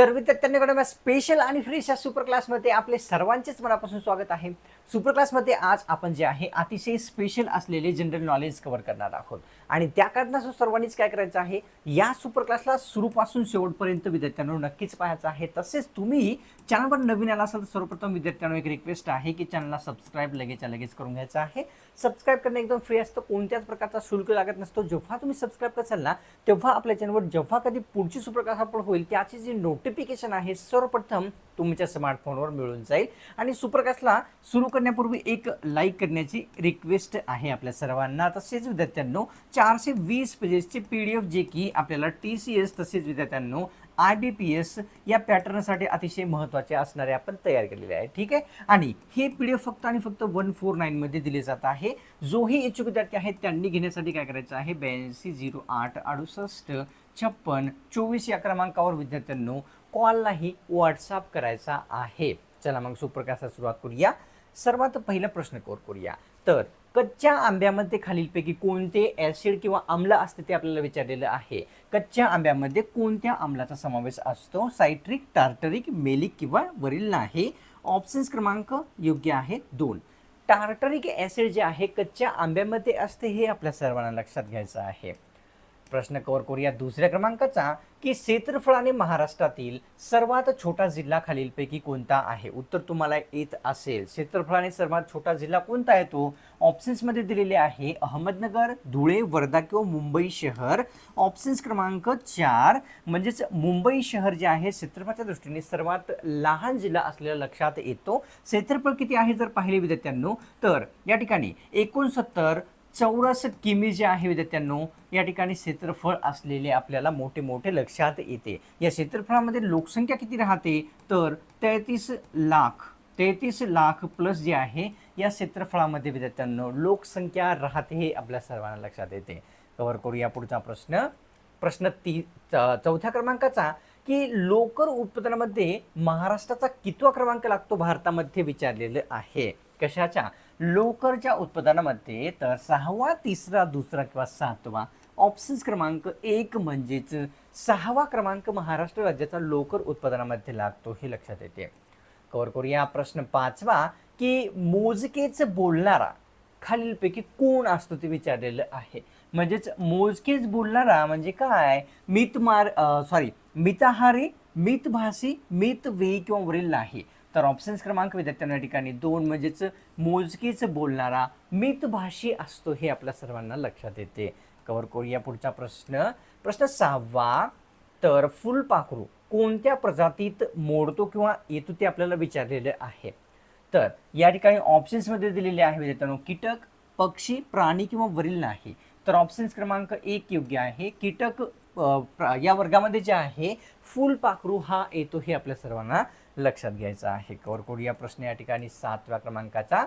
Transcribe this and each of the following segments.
तर विद्यार्थ्यांकडे स्पेशल आणि फ्रेश या सुपर क्लासमध्ये आपले सर्वांचेच मनापासून स्वागत आहे. सुपर क्लासमध्ये आज आपण जे आहे अतिशय स्पेशल असलेले जनरल नॉलेज कव्हर करणार आहोत. आणि त्या कारणाचं सर्वांनीच काय करायचं आहे या सुपर क्लासला सुरूपासून शेवटपर्यंत विद्यार्थ्यांना नक्कीच पाहायचं आहे. तसेच तुम्ही चॅनलवर नवीन आला असाल तर सर्वप्रथम विद्यार्थ्यांना एक रिक्वेस्ट आहे की चॅनलला सबस्क्राईब लगेच लगेच करून घ्यायचं आहे. सबस्क्राईब करणं एकदम फ्री असतं. कोणत्याच प्रकारचा शुल्क लागत नसतो. जेव्हा तुम्ही सबस्क्राईब कराल ना तेव्हा आपल्या चॅनलवर जेव्हा कधी पुढची सुपर क्लास आपण होईल त्याची जी नोटिफिकेशन आहे सर्वप्रथम तुमच्या स्मार्टफोनवर मिळून जाईल. आणि सुपरकास्टला सुरू करण्यापूर्वी एक लाईक करण्याची रिक्वेस्ट आहे आपल्या सर्वांना. तसेच विद्यार्थ्यांनो चारशे वीस पेजेसची पी डी एफ जे की आपल्याला टी सी एस तसेच विद्यार्थ्यांनो आय बी पी एस या पॅटर्नसाठी अतिशय महत्त्वाचे असणारे आपण तयार केलेले आहे. ठीक आहे? आणि हे पी डी एफ फक्त आणि फक्त वन फोर नाईनमध्ये दिले जात आहे. जोही इच्छुक विद्यार्थी आहेत त्यांनी घेण्यासाठी काय करायचं आहे? ब्याऐंशी झिरो आठ अडुसष्ट छप्पन चोवीस या क्रमांकावर विद्यार्थ्यांनो कॉललाही व्हॉट्सअप करायचा आहे. चला मग सुप्रकाशा सुरुवात करूया. सर्वात पहिला प्रश्न कोर करूया. तर कच्च्या आंब्यामध्ये खालीलपैकी कोणते ॲसिड किंवा आम्ल असते ते आपल्याला विचारलेलं आहे. कच्च्या आंब्यामध्ये कोणत्या आम्लाचा समावेश असतो? सायट्रिक टार्टरिक मेलिक किंवा वरील नाही? ऑप्शन्स क्रमांक योग्य आहे दोन. टार्टरिक ॲसिड जे आहे कच्च्या आंब्यामध्ये असते हे आपल्या सर्वांना लक्षात घ्यायचं आहे. प्रश्न कव्हर करूया दुसऱ्या क्रमांकाचा की क्षेत्रफळाने महाराष्ट्रातील सर्वात छोटा जिल्हा खालीलपैकी कोणता आहे? उत्तर तुम्हाला येत असेल. क्षेत्रफळाने सर्वात छोटा जिल्हा कोणता आहे तो? ऑप्शन्समध्ये दिलेले आहे अहमदनगर धुळे वर्धा किंवा मुंबई शहर. ऑप्शन्स क्रमांक चार म्हणजेच मुंबई शहर जे आहे क्षेत्रफळाच्या दृष्टीने सर्वात लहान जिल्हा असलेला लक्षात येतो. क्षेत्रफळ किती आहे जर पाहिले विद्यार्थ्यांनो? तर या ठिकाणी एकोणसत्तर चौरस किमी जे आहे विद्यार्थ्यांनो या ठिकाणी क्षेत्रफळ असलेले आपल्याला मोठे मोठे लक्षात येते. या क्षेत्रफळामध्ये लोकसंख्या किती राहते? तर तेहतीस लाख तेहतीस लाख प्लस जे आहे या क्षेत्रफळामध्ये विद्यार्थ्यांनो लोकसंख्या राहते हे आपल्या सर्वांना लक्षात येते. कव्हर करूया पुढचा प्रश्न. प्रश्न ती च- चौथ्या क्रमांकाचा की लोकर उत्पादनामध्ये महाराष्ट्राचा कितवा क्रमांक लागतो भारतामध्ये विचारलेलं आहे. कशाच्या लोकरच्या उत्पादनामध्ये तर सहावा तिसरा दुसरा किंवा सातवा ऑप्शन्स क्रमांक एक म्हणजेच सहावा क्रमांक महाराष्ट्र राज्याचा लोकर उत्पादनामध्ये लागतो हे लक्षात येते. कवर करूया प्रश्न पाचवा की मोजकेच बोलणारा खालीलपैकी कोण असतो ते विचारलेलं आहे. म्हणजेच मोजकेच बोलणारा म्हणजे काय? मितमार सॉरी मिताहारी मितभाषी मितवेही किंवा वरील नाही. तर ऑप्शन्स क्रमांक विद्यार्थ्यांना ठिकाणी दोन म्हणजेच मोजकीच बोलणारा मितभाषी असतो हे आपल्या सर्वांना लक्षात येते. कवर करूया पुढचा प्रश्न. प्रश्न सहावा तर फुलपाखरू कोणत्या प्रजातीत मोडतो किंवा येतो ते आपल्याला विचारलेलं आहे. तर या ठिकाणी ऑप्शन्समध्ये दिलेले आहे विद्यार्थ्यांनो कीटक पक्षी प्राणी किंवा वरील नाही. तर ऑप्शन्स क्रमांक एक योग्य आहे. कीटक या वर्गामध्ये जे आहे फुलपाखरू हा येतो हे आपल्या सर्वांना लक्षात घ्यायचं आहे. कवर या प्रश्न या ठिकाणी सातव्या क्रमांकाचा.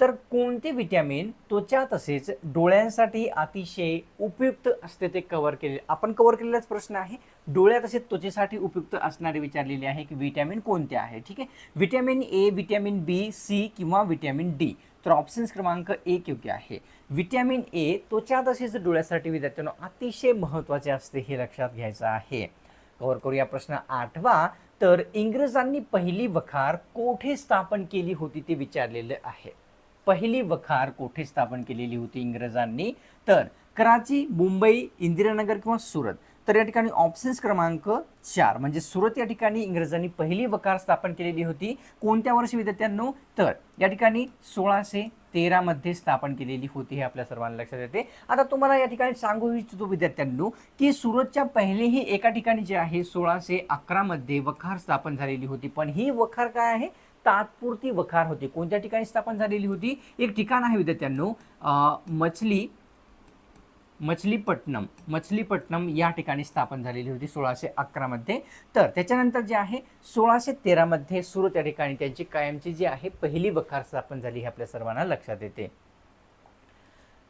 तर कोणते विटॅमिन त्वचा तसेच डोळ्यांसाठी अतिशय उपयुक्त असते ते कव्हर केले? आपण कव्हर केलेलाच प्रश्न आहे. डोळ्या तसेच त्वचेसाठी उपयुक्त असणारे विचारलेले आहे की विटॅमिन कोणते आहे? ठीक आहे? Vitamin A vitamin B C किंवा विटॅमिन डी तर ऑप्शन्स क्रमांक एक योग्य आहे. विटॅमिन ए त्वचा तसेच डोळ्यासाठी विद्यार्थ्यांना अतिशय महत्त्वाचे असते हे लक्षात घ्यायचं आहे. कव्हर करूया प्रश्न आठवा. तर इंग्रजांनी पहिली वखार कोठे स्थापन केली होती ते विचारलेलं आहे. पहिली वखार कोठे स्थापन केलेली होती इंग्रजांनी? तर कराची मुंबई इंदिरानगर किंवा सुरत. तर या ठिकाणी ऑप्शन्स क्रमांक चार म्हणजे सुरत या ठिकाणी इंग्रजांनी पहिली वखार स्थापन केलेली होती. कोणत्या वर्षी विद्यार्थ्यांनो? तर या ठिकाणी सोळाशे तेरामध्ये स्थापन केलेली होती हे आपल्या सर्वांना लक्षात येते. आता तुम्हाला या ठिकाणी सांगू इच्छितो विद्यार्थ्यांनो की सुरतच्या पहिलेही एका ठिकाणी जे आहे सोळाशे अकरामध्ये वखार स्थापन झालेली होती. पण ही वखार काय आहे? तात्पुरती वखार होती. कोणत्या ठिकाणी स्थापन झालेली होती? एक ठिकाण आहे विद्यार्थ्यांनो मछली मछलीपट्टणम. मछलीपट्टणम या ठिकाणी स्थापन झालेली होती सोळाशे अकरामध्ये तर त्याच्यानंतर जे आहे सोळाशे तेरामध्ये सुरू त्या ठिकाणी त्यांची कायमची जी आहे पहिली वखार स्थापन झाली हे आपल्या सर्वांना लक्षात येते.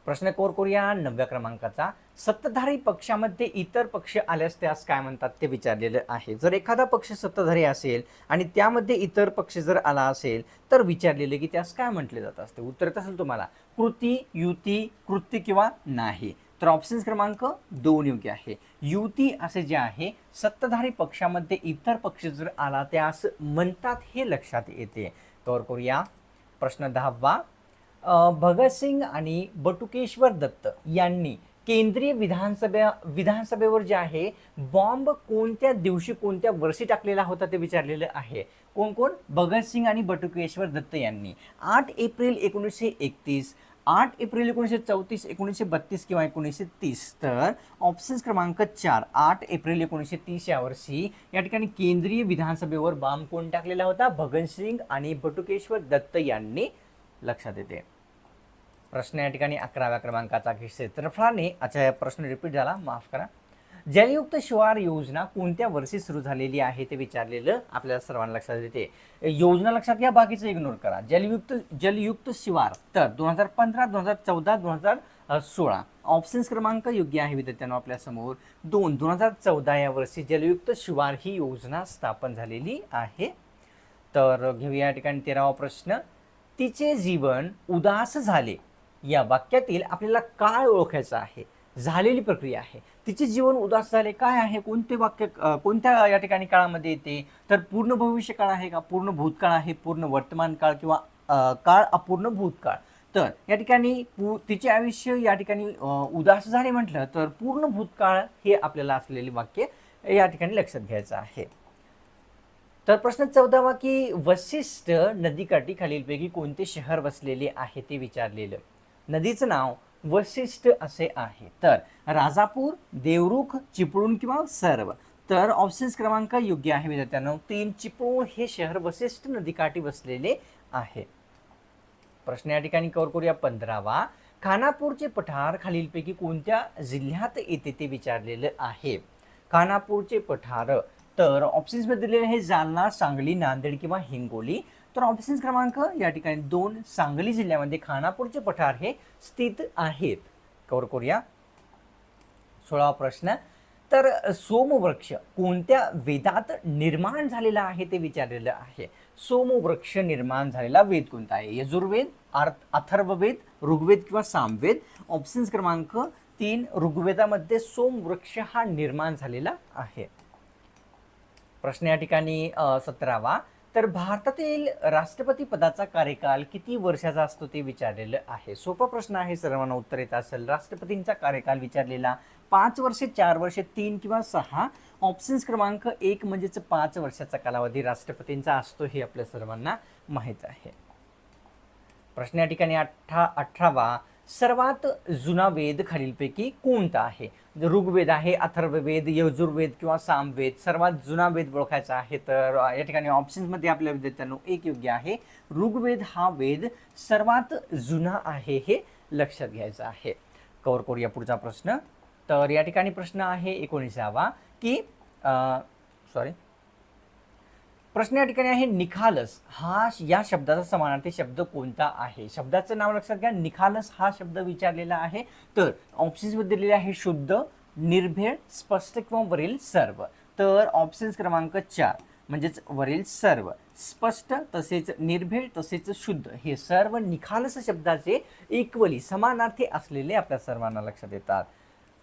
प्रश्न कोर करूया नवव्या क्रमांकाचा. सत्ताधारी पक्षामध्ये इतर पक्ष आल्यास त्यास काय म्हणतात ते विचारलेलं आहे. जर एखादा पक्ष सत्ताधारी असेल आणि त्यामध्ये इतर पक्ष जर आला असेल तर विचारलेले की त्यास काय म्हटले जात असते? उत्तर येत असेल तुम्हाला कृती युती कृती किंवा नाही. तर ऑप्शन क्रमांक दोन योग्य आहे. युती असे जे आहे सत्ताधारी पक्षामध्ये इतर पक्ष जर आला त्यास म्हणतात हे लक्षात येते. तर करूया. प्रश्न दहावा. भगतसिंग आणि बटुकेश्वर दत्त यांनी केंद्रीय विधानसभा विधानसभेवर जे आहे बॉम्ब कोणत्या दिवशी कोणत्या वर्षी टाकलेला होता ते विचारलेलं आहे. कोण कोण? भगतसिंग आणि बटुकेश्वर दत्त यांनी. आठ एप्रिल एकोणीसशे एकतीस आठ एप्रिल एकोणीसशे चौतीस एकोणीसशे बत्तीस किंवा एकोणीसशे तीस तर ऑप्शन क्रमांक चार आठ एप्रिल एकोणीसशे तीस या वर्षी या ठिकाणी केंद्रीय विधानसभेवर बाम कोण टाकलेला होता? भगतसिंग आणि बटुकेश्वर दत्त यांनी लक्षात येते. प्रश्न या ठिकाणी अकराव्या क्रमांकाचा क्षेत्रफळाने अच्छा प्रश्न रिपीट झाला. माफ करा. जलयुक्त शिवार योजना कोणत्या वर्षी सुरू झालेली आहे ते विचारलेलं आपल्याला सर्वांना लक्षात येते. योजना लक्षात घ्या बाकीचं इग्नोर करा. जलयुक्त जलयुक्त शिवार तर दोन हजार पंधरा दोन हजार चौदा दोन हजार सोळा. ऑप्शन्स क्रमांक योग्य आहे विद्यार्थ्यांना आपल्यासमोर दोन दोन हजार चौदा या वर्षी जलयुक्त शिवार ही योजना स्थापन झालेली आहे. तर घेऊया या ठिकाणी तेरावा प्रश्न. तिचे जीवन उदास झाले. या वाक्यातील आपल्याला काय ओळखायचं आहे. झालेली प्रक्रिया आहे. तिचे जीवन उदास झाले. काय आहे? कोणते वाक्य कोणत्या या ठिकाणी काळामध्ये येते? तर पूर्ण भविष्य काळ आहे का? पूर्ण भूतकाळ आहे? पूर्ण वर्तमान काळ किंवा काळ अपूर्ण भूतकाळ? तर या ठिकाणी पू तिचे आयुष्य या ठिकाणी उदास झाले म्हटलं तर पूर्ण भूतकाळ हे आपल्याला असलेले वाक्य या ठिकाणी लक्षात घ्यायचं आहे. तर प्रश्न चौदावा की वशिष्ठ नदीकाठी खालीलपैकी कोणते शहर वसलेले आहे ते विचारलेलं. नदीचं नाव वशिष्ठ असे आहे. तर राजापूर देवरुख चिपळूण किंवा सर्व. तर ऑप्शन्स क्रमांक योग्य आहे विद्यार्थ्यांनो. तीन चिपळूण हे शहर वशिष्ठ नदीकाठी वसलेले आहे. प्रश्न या ठिकाणी कव्हर करूया पंधरावा. खानापूरचे पठार खालीलपैकी कोणत्या जिल्ह्यात येते ते विचारलेलं आहे? खानापूरचे पठार. तर ऑप्शन्समध्ये दिलेले आहे जालना सांगली नांदेड किंवा हिंगोली. तर ऑप्शन्स क्रमांक या ठिकाणी दोन सांगली जिल्ह्यामध्ये खानापूरचे पठार हे स्थित आहेत. कवर करूया. सोळावा प्रश्न. तर सोमवृक्ष कोणत्या वेदात निर्माण झालेला आहे ते विचारलेलं आहे. सोमवृक्ष निर्माण झालेला वेद कोणता आहे? यजुर्वेद अर्थ अथर्ववेद ऋग्वेद किंवा सामवेद? ऑप्शन्स क्रमांक तीन ऋग्वेदामध्ये सोमवृक्ष हा निर्माण झालेला आहे. प्रश्न या ठिकाणी सतरावा. तर भारतातील राष्ट्रपती पदाचा कार्यकाल किती वर्षाचा असतो ते विचारलेलं आहे. सोपा प्रश्न आहे सर्वांना उत्तर येत असेल. राष्ट्रपतींचा कार्यकाल विचारलेला पाच वर्षे चार वर्षे तीन किंवा सहा ऑप्शन्स क्रमांक एक म्हणजेच पाच वर्षाचा कालावधी राष्ट्रपतींचा असतो हे आपल्या सर्वांना माहीत आहे. प्रश्न या ठिकाणी अठरा अठरावा सर्वात जुना वेद खालीलपैकी कोणता आहे? ऋग्वेद आहे अथर्ववेद यजुर्वेद किंवा सामवेद. सर्वात जुना वेद ओळखायचा आहे तर या ठिकाणी ऑप्शन्समध्ये आपल्या विद्यार्थ्यांनो एक योग्य आहे. ऋग्वेद हा वेद सर्वात जुना आहे हे लक्षात घ्यायचं आहे. कवर करूया पुढचा प्रश्न. तर या ठिकाणी प्रश्न आहे एकोणीसावा की सॉरी प्रश्न या ठिकाणी आहे निखालस हा या शब्दाचा समानार्थी शब्द कोणता आहे? शब्दाचं नाव लक्षात घ्या निखालस हा शब्द विचारलेला आहे. तर ऑप्शन्समध्ये दिलेले आहे शुद्ध निर्भेळ स्पष्ट किंवा वरील सर्व. तर ऑप्शन्स क्रमांक चार म्हणजेच वरील सर्व. स्पष्ट तसेच निर्भेळ तसेच शुद्ध. हे सर्व निखालस शब्दाचे इक्वली समानार्थी असलेले आपल्या सर्वांना लक्षात येतात.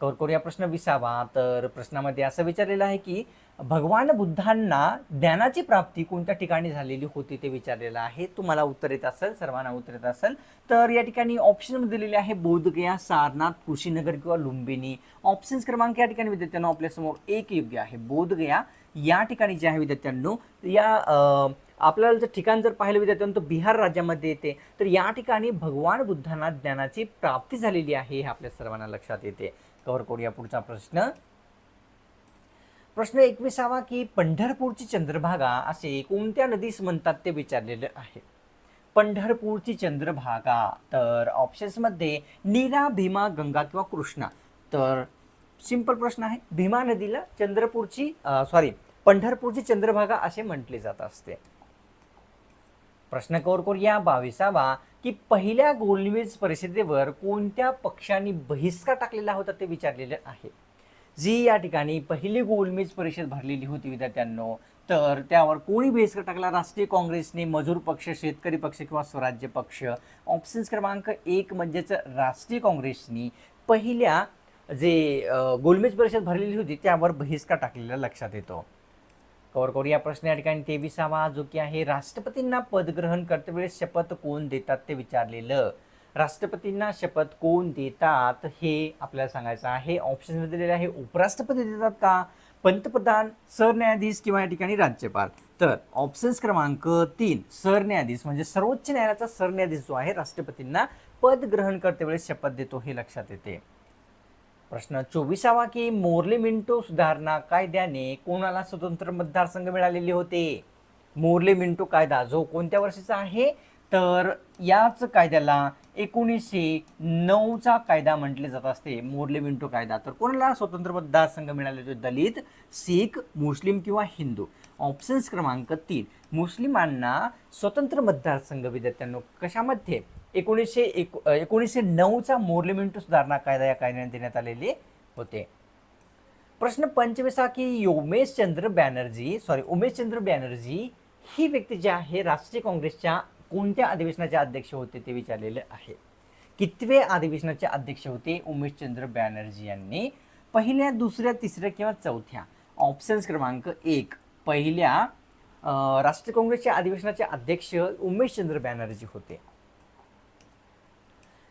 कवर करूया प्रश्न विसावा. तर प्रश्नामध्ये असं विचारलेलं आहे की भगवान बुद्धांना ज्ञानाची प्राप्ती कोणत्या ठिकाणी झालेली होती ते विचारलेलं आहे. तुम्हाला उत्तर येत असेल सर्वांना उत्तर येत असेल. तर या ठिकाणी ऑप्शन दिलेले आहे बोधगया सारनाथ कुशीनगर किंवा लुंबिनी. ऑप्शन्स क्रमांक या ठिकाणी विद्यार्थ्यांना आपल्यासमोर एक योग्य आहे. बोधगया या ठिकाणी जे आहे विद्यार्थ्यांनो या आपल्याला जर ठिकाण जर पाहिलं विद्यार्थ्यांनो तर बिहार राज्यामध्ये येते. तर या ठिकाणी भगवान बुद्धांना ज्ञानाची प्राप्ती झालेली आहे हे आपल्या सर्वांना लक्षात येते. कव्हर करूया पुढचा प्रश्न. प्रश्न एकविसावा की पंढरपूरची चंद्रभागा असे कोणत्या नदीस म्हणतात ते विचारलेलं आहे पंढरपूरची चंद्रभागा तर ऑप्शन्समध्ये नीरा भीमा गंगा किंवा कृष्णा. तर सिंपल प्रश्न आहे. भीमा नदीला चंद्रपूरची सॉरी पंढरपूरची चंद्रभागा असे म्हटले जात असते. प्रश्न कवर या बावीसावा की पहिल्या गोलमेज परिषदेवर कोणत्या पक्षाने बहिष्कार टाकलेला होता ते विचारलेले आहे. जी या ठिकाणी पहिली गोलमेज परिषद भरलेली होती विद्यार्थ्यांनो तर त्यावर कोणी बेस टाकला? राष्ट्रीय काँग्रेसने मजूर पक्ष शेतकरी पक्ष किंवा स्वराज्य पक्ष? ऑप्शन्स क्रमांक एक म्हणजेच राष्ट्रीय काँग्रेसनी पहिल्या जे गोलमेज परिषद भरलेली होती त्यावर बहिष्कार टाकलेला लक्षात येतो. कवर करूया प्रश्न. या ठिकाणी तेविसावा जो की आहे राष्ट्रपतींना पदग्रहण करतेवेळेस शपथ कोण देतात ते विचारलेलं? राष्ट्रपतींना शपथ कोण देतात हे आपल्याला सांगायचं आहे. ऑप्शनमध्ये दिलेले आहे. उपराष्ट्रपती देतात का? पंतप्रधान सरन्यायाधीश किंवा या ठिकाणी राज्यपाल. तर ऑप्शन्स क्रमांक तीन सरन्यायाधीश म्हणजे सर्वोच्च न्यायालयाचा सरन्यायाधीश जो आहे राष्ट्रपतींना पद ग्रहण करतेवेळेस शपथ देतो हे लक्षात येते. प्रश्न चोवीसावा की मोर्ले मिंटो सुधारणा कायद्याने कोणाला स्वतंत्र मतदारसंघ मिळालेले होते? मोर्ले मिंटो कायदा जो कोणत्या वर्षाचा आहे? तर याच कायद्याला एकोणीसशे नऊचा कायदा म्हटले जात असते मोर्ले विंटो कायदा. तर कोणाला स्वतंत्र मतदारसंघ मिळाले होते दलित शीख मुस्लिम किंवा हिंदू? ऑप्शन्स क्रमांक तीन. मुस्लिमांना स्वतंत्र मतदारसंघ विद्यार्थ्यांनो कशामध्ये? एकोणीसशे एक एकोणीसशे नऊचा मोर्ले मिंटो सुधारणा कायदा या कायद्याने देण्यात आलेले होते. प्रश्न पंचवीसा की उमेश चंद्र बॅनर्जी सॉरी उमेश चंद्र बॅनर्जी ही व्यक्ती जी आहे राष्ट्रीय काँग्रेसच्या कोणत्या अधिवेशनाचे अध्यक्ष होते ते विचारलेले आहे. कितवे अधिवेशनाचे अध्यक्ष होते? उमेश चंद्र बॅनर्जी यांनी. पहिल्या दुसऱ्या तिसऱ्या किंवा चौथ्या? ऑप्शन्स क्रमांक एक. पहिल्या राष्ट्रीय काँग्रेसच्या अधिवेशनाचे अध्यक्ष उमेश चंद्र बॅनर्जी होते.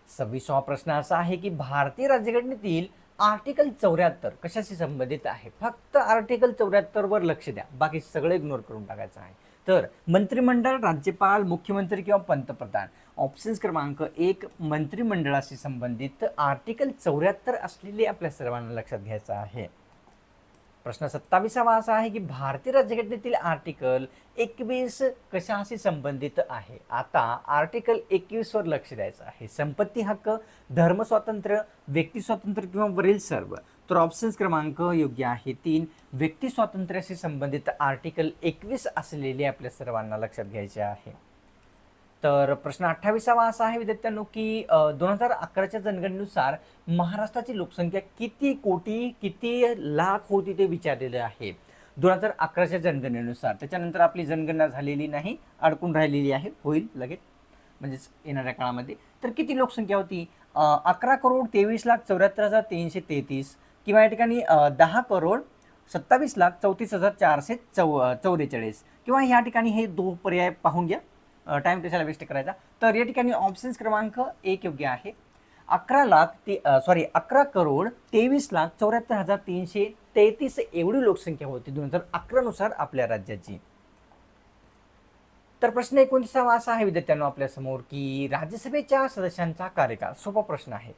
सव्वीसवा प्रश्न असा आहे की भारतीय राज्यघटनेतील आर्टिकल चौऱ्याहत्तर कशाशी संबंधित आहे? फक्त आर्टिकल चौऱ्याहत्तर वर लक्ष द्या. बाकी सगळं इग्नोर करून टाकायचं आहे. तर मंत्रिमंडळ राज्यपाल मुख्यमंत्री किंवा पंतप्रधान. ऑप्शन्स क्रमांक एक मंत्रिमंडळाशी संबंधित आर्टिकल चौऱ्याहत्तर असलेले आपल्या सर्वांना लक्षात घ्यायचं आहे. प्रश्न सत्तावीसावा असा आहे की भारतीय राज्यघटनेतील आर्टिकल एकवीस कशाशी संबंधित आहे? आता आर्टिकल एकवीसवर लक्ष द्यायचं आहे. संपत्ती हक्क धर्म स्वातंत्र्य व्यक्ती स्वातंत्र्य किंवा वरील सर्व. तर ऑप्शन्स क्रमांक योग्य आहे. तीन व्यक्ती स्वातंत्र्याशी संबंधित आर्टिकल एकवीस असलेले आपल्या सर्वांना लक्षात घ्यायचे आहे. तर प्रश्न अठ्ठावीसावा असा आहे विद्यार्थ्यांनो की दोन हजार अकराच्या जनगणनेनुसार महाराष्ट्राची लोकसंख्या किती कोटी किती लाख होती ते विचारलेलं आहे. दोन हजार अकराच्या जनगणनेनुसार. त्याच्यानंतर आपली जनगणना झालेली नाही अडकून राहिलेली आहे. होईल लगेच म्हणजेच येणाऱ्या काळामध्ये. तर किती लोकसंख्या होती? अकरा करोड तेवीस लाख चौऱ्याहत्तर हजार तीनशे तेहतीस किंवा या ठिकाणी दहा करोड सत्तावीस लाख चौतीस हजार चारशे चौ चौवेचाळीस. किंवा या ठिकाणी हे दोन पर्याय पाहून घ्या. टाईम कशाला वेस्ट करायचा? तर या ठिकाणी ऑप्शन्स क्रमांक एक योग्य आहे. अकरा लाख ते सॉरी अकरा करोड तेवीस लाख चौऱ्याहत्तर हजार तीनशे तेहतीस एवढी लोकसंख्या होती दोन हजार अकरानुसार आपल्या राज्याची. तर प्रश्न एकोणतीसावा असा आहे विद्यार्थ्यांनो आपल्यासमोर की राज्यसभेच्या सदस्यांचा कार्यकाळ. सोपा प्रश्न आहे.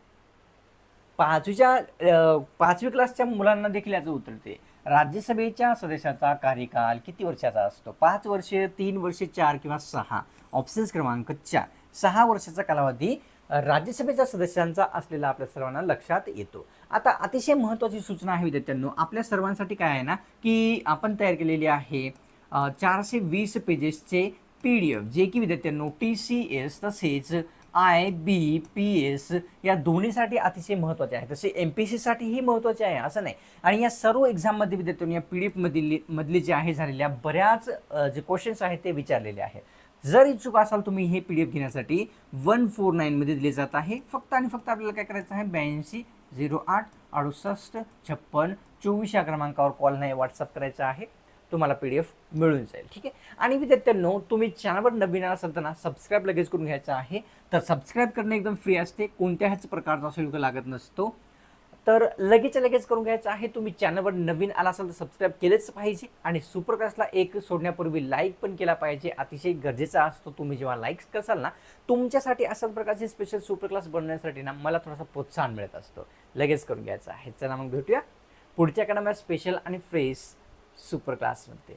पाचवीच्या पाचवी क्लासच्या मुलांना देखील याचं उतरते राज्यसभेच्या सदस्याचा कार्यकाल किती वर्षाचा असतो? पाच वर्षे तीन वर्षे चार किंवा सहा? ऑप्शन्स क्रमांक चार. सहा वर्षाचा कालावधी राज्यसभेच्या सदस्यांचा असलेला आपल्या सर्वांना लक्षात येतो. आता अतिशय महत्त्वाची सूचना आहे विद्यार्थ्यांनो आपल्या सर्वांसाठी काय आहे ना की आपण तयार केलेली आहे चारशे वीस पेजेसचे पी डी एफ जे की विद्यार्थ्यांनो टी सी एस तसेच आय बी पी एस या दोन्हीसाठी अतिशय महत्त्वाचे आहे. तसे एम पी सीसाठीही महत्त्वाचे आहे असं नाही. आणि या सर्व एक्झाममध्ये विद्यार्थ्यांनी या पी डी एफमधील मधली जे आहे झालेल्या बऱ्याच जे क्वेश्चन्स आहेत ते विचारलेले आहेत. जर इच्छुक असाल तुम्ही हे पी डी एफ घेण्यासाठी वन फोर नाईनमध्ये दिले जात आहे. फक्त आणि फक्त आपल्याला काय करायचं आहे? ब्याऐंशी झिरो आठ अडुसष्ट छप्पन चोवीस या क्रमांकावर कॉल नाही व्हॉट्सअप करायचा आहे. तुम्हाला पी डी एफ मिळून जाईल. ठीक आहे? आणि विद्यार्थ्यांनो तुम्ही चॅनलवर नवीन असाल तर ना सबस्क्राईब लगेच करून घ्यायचं आहे. तर सबस्क्राईब करणं एकदम फ्री असते. कोणत्याच प्रकारचा शुल्क लागत नसतो. तर लगेच लगेच करून घ्यायचं आहे. तुम्ही चॅनलवर नवीन आला असाल तर सबस्क्राईब केलेच पाहिजे. आणि सुपर क्लासला एक सोडण्यापूर्वी लाईक पण केला पाहिजे. अतिशय गरजेचा असतो. तुम्ही जेव्हा लाईक्स करसाल ना तुमच्यासाठी अशा प्रकारचे स्पेशल सुपर क्लास बनवण्यासाठी ना मला थोडासा प्रोत्साहन मिळत असतो. लगेच करून घ्यायचं आहे. चला मग भेटूया. पुढच्या कडा स्पेशल आणि फ्रेश सुपर क्लासमध्ये.